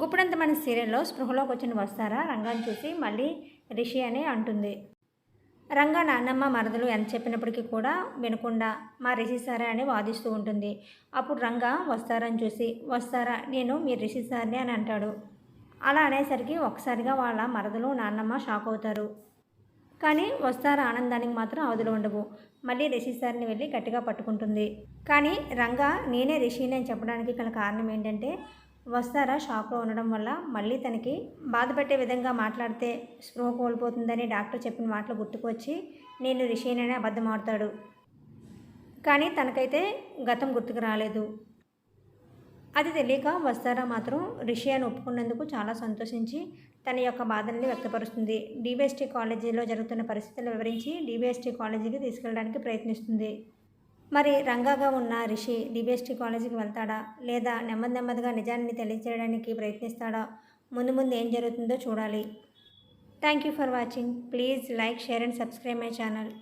గుప్పుడంత మన సీరియల్లో స్పృహలోకి వచ్చిన వస్తారా? రంగాన్ని చూసి మళ్ళీ రిషి అని అంటుంది. రంగా నాన్నమ్మ మరదలు ఎంత చెప్పినప్పటికీ కూడా వినకుండా మా రిషి సారే అని వాదిస్తూ ఉంటుంది. అప్పుడు రంగా వస్తారని చూసి వస్తారా? నేను మీ రిషి సార్ని అని అంటాడు. అలా అనేసరికి ఒకసారిగా వాళ్ళ మరదలు నాన్నమ్మ షాక్ అవుతారు. కానీ వస్తారా ఆనందానికి మాత్రం అవధులు ఉండవు. మళ్ళీ రిషి సార్ని వెళ్ళి గట్టిగా పట్టుకుంటుంది. కానీ రంగా నేనే రిషిని అని చెప్పడానికి గల కారణం ఏంటంటే వస్తారా? షాక్లో ఉండడం వల్ల మళ్ళీ తనకి బాధపెట్టే విధంగా మాట్లాడితే స్పృహ కోల్పోతుందని డాక్టర్ చెప్పిన మాటలు గుర్తుకొచ్చి నేను రిషేనని అబద్ధం ఆడతాడు. కానీ తనకైతే గతం గుర్తుకు రాలేదు. అది తెలియక వస్తారా మాత్రం రిషి అని ఒప్పుకున్నందుకు చాలా సంతోషించి తన యొక్క బాధల్ని వ్యక్తపరుస్తుంది. డిబిఎస్టీ కాలేజీలో జరుగుతున్న పరిస్థితులు వివరించి డిబిఎస్టీ కాలేజీకి తీసుకెళ్ళడానికి ప్రయత్నిస్తుంది. మరి రంగాగా ఉన్న రిషి డిబిఎస్టీ కాలేజీకి వెళ్తాడా? లేదా నెమ్మది నెమ్మదిగా నిజాన్ని తెలియజేయడానికి ప్రయత్నిస్తాడా? ముందు ముందు ఏం జరుగుతుందో చూడాలి. Thank you for watching. Please like share and subscribe my channel.